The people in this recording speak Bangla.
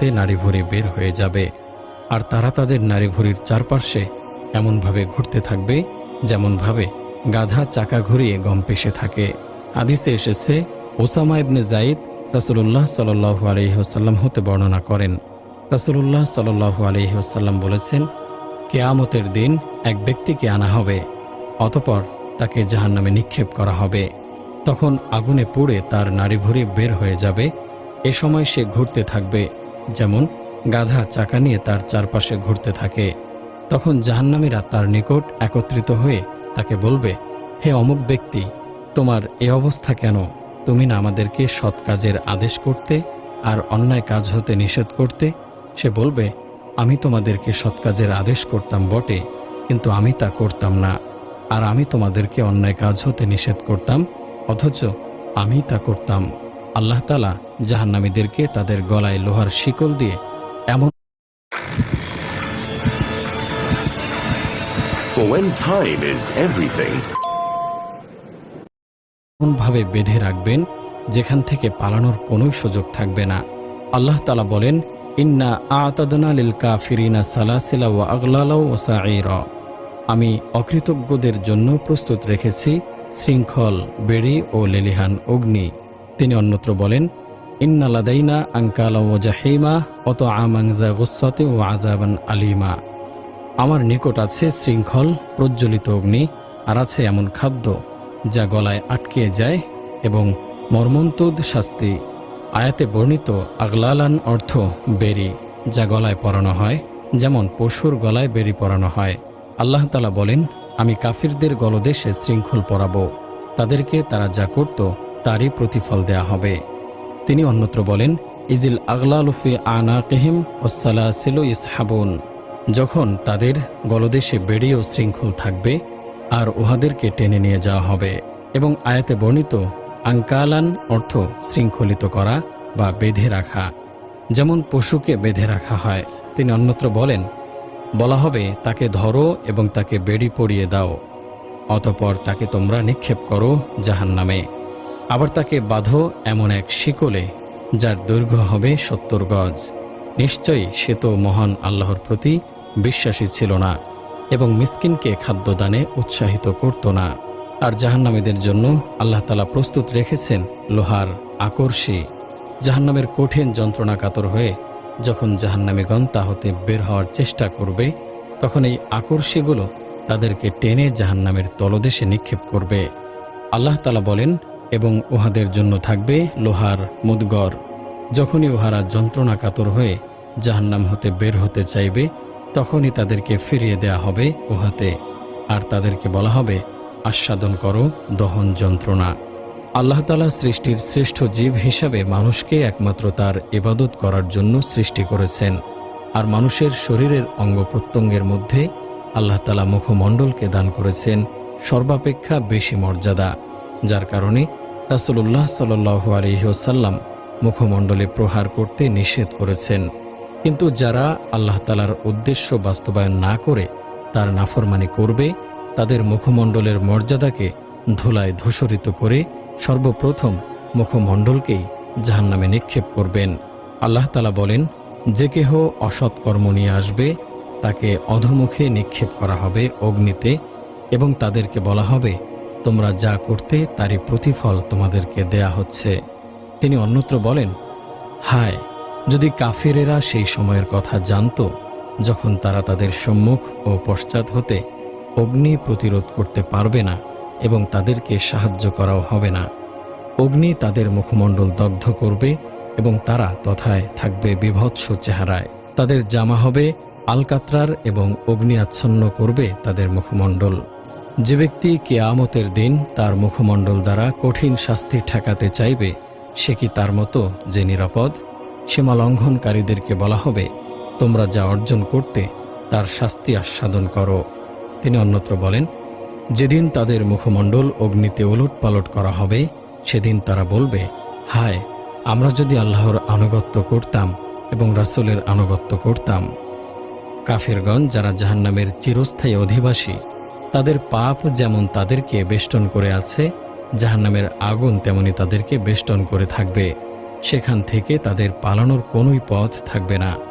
হতে নাড়িভুঁড়ি বের হয়ে যাবে। আর তারা তাদের নাড়িভুঁড়ির চারপাশে এমনভাবে ঘুরতে থাকবে, যেমনভাবে গাধা চাকা ঘুরিয়ে গম পেশে থাকে। আদিসে এসেছে, ওসামা ইবনে জাইদ রাসূলুল্লাহ সাল্লাল্লাহু আলাইহি ওয়াসাল্লাম হতে বর্ণনা করেন। রাসূলুল্লাহ সাল্লাল্লাহু আলাইহি ওয়াসাল্লাম বলেছেন, কেয়ামতের দিন এক ব্যক্তিকে আনা হবে, অতপর তাকে জাহান্নামে নিক্ষেপ করা হবে। তখন আগুনে পুড়ে তার নাড়িভুঁড়ি বের হয়ে যাবে, এ সময় সে ঘুরতে থাকবে। যেমন গাধা চাকা নিয়ে তার চারপাশে ঘুরতে থাকে, তখন জাহান্নামীরা তার নিকট একত্রিত হয়ে তাকে বলবে, হে অমুক ব্যক্তি, তোমার এ অবস্থা কেন? তুমি না আমাদেরকে সৎ কাজের আদেশ করতে আর অন্যায় কাজ হতে নিষেধ করতে? সে বলবে, আমি তোমাদেরকে সৎ কাজের আদেশ করতাম বটে, কিন্তু আমি তা করতাম না, আর আমি তোমাদেরকে অন্যায় কাজ হতে নিষেধ করতাম, অথচ আমি তা করতাম। আল্লাহ তালা জাহান্নামীদেরকে তাদের গলায় লোহার শিকল দিয়ে এমন এমনভাবে বেঁধে রাখবেন যেখান থেকে পালানোর কোনোই সুযোগ থাকবে না। আল্লাহ তালা বলেন ইন্না আতাদনা লিল কাফিরিনা সালাসিলা ও আগলালাও ও সাঈর। আমি অকৃতজ্ঞদের জন্য প্রস্তুত রেখেছি শৃঙ্খল বেড়ি ও লেলিহান অগ্নি। তিনি অন্যত্র বলেন, ইন্না লাদাইনা আঙ্কালা ও জাহিমা অত আমাংজা গুসতে ও আজাবান আলিমা। আমার নিকট আছে শৃঙ্খল, প্রজ্বলিত অগ্নি, আর আছে এমন খাদ্য, যা গলায় আটকে যায় এবং মর্মন্তুদ শাস্তি। আয়াতে বর্ণিত আগলালান অর্থ বেরি, যা গলায় পরানো হয়, যেমন পশুর গলায় বেরি পরানো হয়। আল্লাহ তালা বলেন, আমি কাফিরদের গলদেশে শৃঙ্খল পরাবো। তাদেরকে তারা যা করত তারই প্রতিফল দেয়া হবে। তিনি অন্যত্র বলেন, ইজিল আগলালুফি আনা কেহিম ওসালাসিল ইসহাবুন। যখন তাদের গলদেশে বেড়িয়ে ও শৃঙ্খল থাকবে, আর উহাদেরকে টেনে নিয়ে যাওয়া হবে এবং আয়াতে বর্ণিত, আঙ্কালান অর্থ শৃঙ্খলিত করা বা বেঁধে রাখা। যেমন পশুকে বেঁধে রাখা হয়, তিনি অন্যত্র বলেন, বলা হবে, তাকে ধরো এবং তাকে বেড়ি পরিয়ে দাও, অতপর তাকে তোমরা নিক্ষেপ করো জাহান নামে আবার তাকে বাঁধো এমন এক শিকলে, যার দৈর্ঘ্য হবে সত্তর গজ। নিশ্চয়ই সে তো মহান আল্লাহর প্রতি বিশ্বাসী ছিল না, এবং মিসকিনকে খাদ্যদানে উৎসাহিত করত না। আর জাহান্নামীদের জন্য আল্লাহ তালা প্রস্তুত রেখেছেন লোহার আকর্ষী জাহান্নামের কঠিন যন্ত্রণা কাতর হয়ে যখন জাহান্নামীগণ তা হতে বের হওয়ার চেষ্টা করবে, তখন এই আকর্ষীগুলো তাদেরকে টেনে জাহান্নামের তলদেশে নিক্ষেপ করবে। আল্লাহ তালা বলেন এবং উহাদের জন্য থাকবে লোহার মুদগর যখনই উহারা যন্ত্রণা কাতর হয়ে জাহান্নাম হতে বের হতে চাইবে, তখনই তাদেরকে ফিরিয়ে দেয়া হবে উহাতে। আর তাদেরকে বলা হবে, আস্বাদন করো দহন যন্ত্রণা। আল্লাহ তালা সৃষ্টির শ্রেষ্ঠ জীব হিসাবে মানুষকে একমাত্র তার ইবাদত করার জন্য সৃষ্টি করেছেন। আর মানুষের শরীরের অঙ্গ প্রত্যঙ্গের মধ্যে আল্লাহ তালা মুখমণ্ডলকে দান করেছেন সর্বাপেক্ষা বেশি মর্যাদা, যার কারণে রাসুল্লাহ সাল্লু আলহিহসাল্লাম মুখমণ্ডলে প্রহার করতে নিষেধ করেছেন। কিন্তু যারা আল্লাহ তালার উদ্দেশ্য বাস্তবায়ন না করে তার নাফরমানি করবে, তাদের মুখমণ্ডলের মর্যাদাকে ধুলায় ধূসরিত করে সর্বপ্রথম মুখমণ্ডলকেই জাহান্নামে নিক্ষেপ করবেন। আল্লাহ তালা বলেন, যে কেহ অসৎ কর্ম নিয়ে আসবে, তাকে অধমুখে নিক্ষেপ করা হবে অগ্নিতে এবং তাদেরকে বলা হবে তোমরা যা করতে, তারই প্রতিফল তোমাদেরকে দেয়া হচ্ছে। তিনি অন্যত্র বলেন, হায়, যদি কাফিরেরা সেই সময়ের কথা জানত, যখন তারা তাদের সম্মুখ ও পশ্চাৎ হতে অগ্নি প্রতিরোধ করতে পারবে না এবং তাদেরকে সাহায্য করাও হবে না। অগ্নি তাদের মুখমণ্ডল দগ্ধ করবে এবং তারা তথায় থাকবে বিভৎস চেহারায়। তাদের জামা হবে আলকাত্রার এবং অগ্নি আচ্ছন্ন করবে তাদের মুখমণ্ডল। যে ব্যক্তি কেয়ামতের দিন তার মুখমণ্ডল দ্বারা কঠিন শাস্তি ঠেকাতে চাইবে, সে কি তার মতো যে নিরাপদ? সীমা লঙ্ঘনকারীদেরকে বলা হবে, তোমরা যা অর্জন করতে, তার শাস্তি আস্বাদন করো। তিনি অন্যত্র বলেন, যেদিন তাদের মুখমণ্ডল অগ্নিতে ওলট পালট করা হবে, সেদিন তারা বলবে, হায়, আমরা যদি আল্লাহর আনুগত্য করতাম এবং রাসূলের আনুগত্য করতাম। কাফিরগণ যারা জাহান্নামের চিরস্থায়ী অধিবাসী তাদের পাপ যেমন তাদেরকে বেষ্টন করে আছে, জাহান্নামের আগুন তেমনি তাদেরকে বেষ্টন করে থাকবে। সেখান থেকে তাদের পালানোর কোনোই পথ থাকবে না।